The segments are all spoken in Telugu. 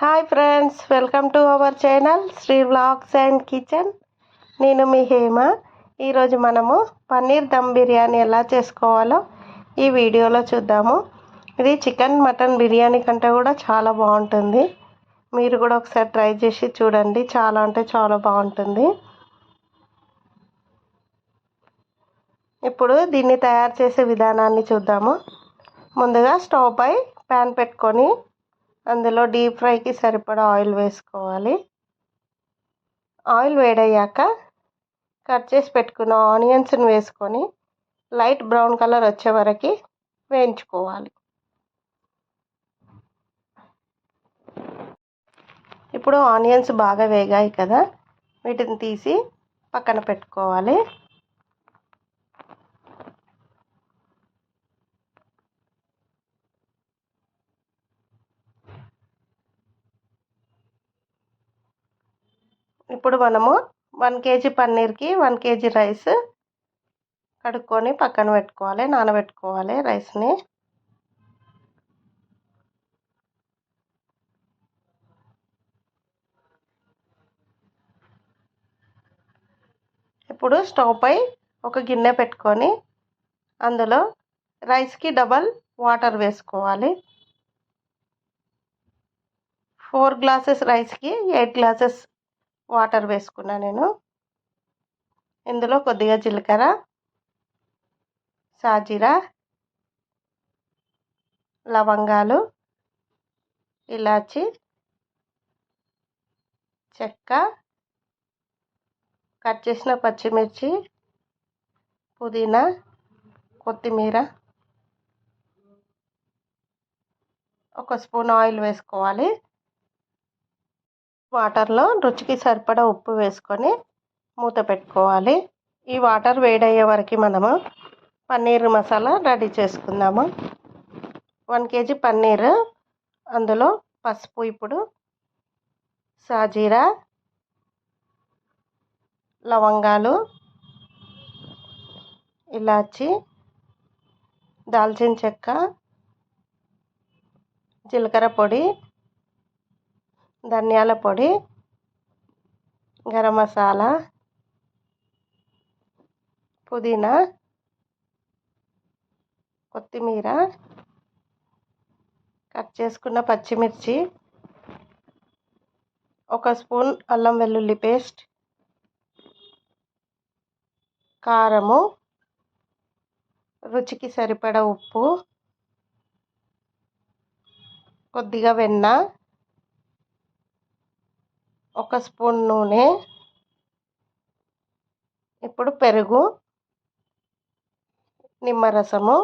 Hi friends welcome to our channel Sri vlogs and kitchen నేను మీ హేమ. ఈరోజు మనము పన్నీర్ దమ్ బిర్యానీ ఎలా చేసుకోవాలో ఈ వీడియోలో చూద్దాము. ఇది చికెన్ మటన్ బిర్యానీ కంటే కూడా చాలా బాగుంటుంది. మీరు కూడా ఒకసారి ట్రై చేసి చూడండి చాలా అంటే చాలా బాగుంటుంది. ఇప్పుడు దీన్ని తయారు చేసే విధానాన్ని చూద్దాము. ముందుగా స్టవ్ పై ప్యాన్ పెట్టుకొని అందులో డీప్ ఫ్రైకి సరిపడా ఆయిల్ వేసుకోవాలి. ఆయిల్ వేడయ్యాక కట్ చేసి పెట్టుకున్న ఆనియన్స్ని వేసుకొని లైట్ బ్రౌన్ కలర్ వచ్చే వరకు వేయించుకోవాలి. ఇప్పుడు ఆనియన్స్ బాగా వేగాయి కదా వీటిని తీసి పక్కన పెట్టుకోవాలి. ఇప్పుడు మనము వన్ కేజీ పన్నీర్కి వన్ కేజీ రైస్ కడుక్కొని పక్కన పెట్టుకోవాలి నానబెట్టుకోవాలి రైస్ని. ఇప్పుడు స్టవ్ పై ఒక గిన్నె పెట్టుకొని అందులో రైస్కి డబల్ వాటర్ వేసుకోవాలి. ఫోర్ గ్లాసెస్ రైస్కి ఎయిట్ గ్లాసెస్ వాటర్ వేసుకున్నా నేను. ఇందులో కొద్దిగా జీలకర్ర సాజీరా లవంగాలు ఇలాచి చెక్క కట్ చేసిన పచ్చిమిర్చి పుదీనా కొత్తిమీర ఒక స్పూన్ ఆయిల్ వేసుకోవాలి. వాటర్లో రుచికి సరిపడా ఉప్పు వేసుకొని మూత పెట్టుకోవాలి. ఈ వాటర్ వేడయ్యే వరకు మనము పన్నీర్ మసాలా రెడీ చేసుకుందాము. వన్ కేజీ పన్నీర్ అందులో పసుపు ఇప్పుడు సాజీరా లవంగాలు ఇలాచి దాల్చిన చెక్క జీలకర్ర పొడి ధనియాల పొడి గరం మసాలా పుదీనా కొత్తిమీర కట్ చేసుకున్న పచ్చిమిర్చి ఒక స్పూన్ అల్లం వెల్లుల్లి పేస్ట్ కారము రుచికి సరిపడ ఉప్పు కొద్దిగా వెన్న ఒక స్పూన్ నూనె ఇప్పుడు పెరుగు నిమ్మరసము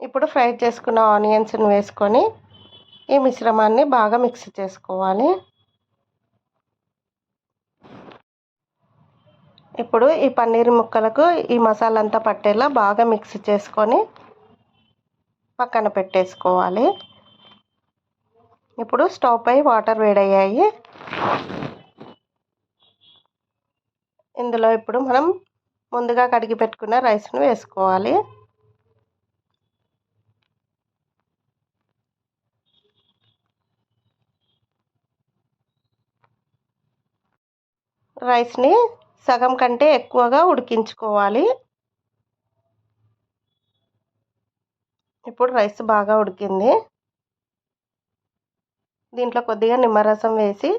ఇప్పుడు ఫ్రై చేసుకున్న ఆనియన్స్ని వేసుకొని ఈ మిశ్రమాన్ని బాగా మిక్స్ చేసుకోవాలి. ఇప్పుడు ఈ పన్నీర్ ముక్కలకు ఈ మసాలా అంతా పట్టేలా బాగా మిక్స్ చేసుకొని పక్కన పెట్టేసుకోవాలి. ఇప్పుడు స్టవ్ పై వాటర్ వేడయ్యాయి. ఇందులో ఇప్పుడు మనం ముందుగా కడిగి పెట్టుకున్న రైస్ను వేసుకోవాలి. రైస్ని సగం కంటే ఎక్కువగా ఉడికించుకోవాలి. ఇప్పుడు రైస్ బాగా ఉడికింది. దీంట్లో కొద్దిగా నిమ్మరసం వేసి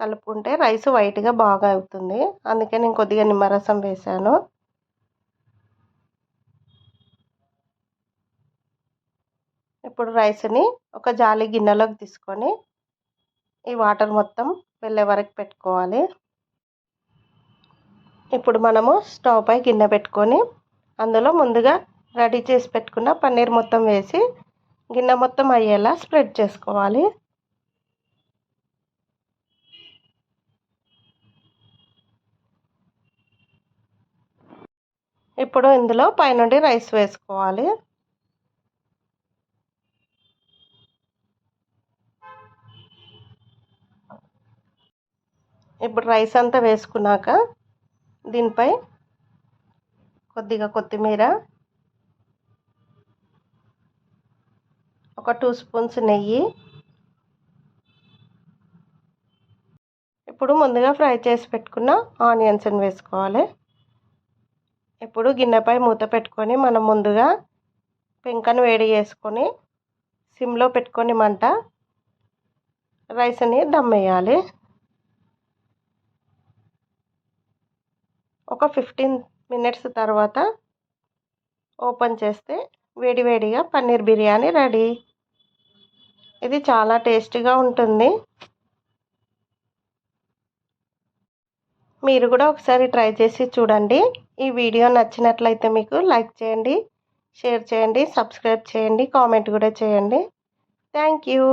కలుపుకుంటే రైస్ వైట్గా బాగా అవుతుంది. అందుకే నేను కొద్దిగా నిమ్మరసం వేసాను. ఇప్పుడు రైస్ని ఒక జాలి గిన్నెలోకి తీసుకొని ఈ వాటర్ మొత్తం వెళ్ళే వరకు పెట్టుకోవాలి. ఇప్పుడు మనము స్టవ్ పై గిన్నె పెట్టుకొని అందులో ముందుగా రెడీ చేసి పెట్టుకున్న పన్నీర్ మొత్తం వేసి గిన్నె మొత్తం అయ్యేలా స్ప్రెడ్ చేసుకోవాలి. ఇప్పుడు ఇందులో పైనుండి రైస్ వేసుకోవాలి. ఇప్పుడు రైస్ అంతా వేసుకున్నాక దీనిపై కొద్దిగా కొత్తిమీర ఒక టూ స్పూన్స్ నెయ్యి. ఇప్పుడు ముందుగా ఫ్రై చేసి పెట్టుకున్న ఆనియన్స్ని వేసుకోవాలి. ఇప్పుడు గిన్నెపై మూత పెట్టుకొని మనం ముందుగా పెంకను వేడి చేసుకొని సిమ్లో పెట్టుకొని మంట రైస్ని దమ్ వేయాలి. ఒక ఫిఫ్టీన్ మినిట్స్ తర్వాత ఓపెన్ చేస్తే వేడివేడిగా పన్నీర్ బిర్యానీ రెడీ. ఇది చాలా టేస్టీగా ఉంటుంది. మీరు కూడా ఒకసారి ట్రై చేసి చూడండి. ఈ వీడియో నచ్చినట్లయితే మీకు లైక్ చేయండి షేర్ చేయండి సబ్స్క్రైబ్ చేయండి కామెంట్ కూడా చేయండి. Thank you.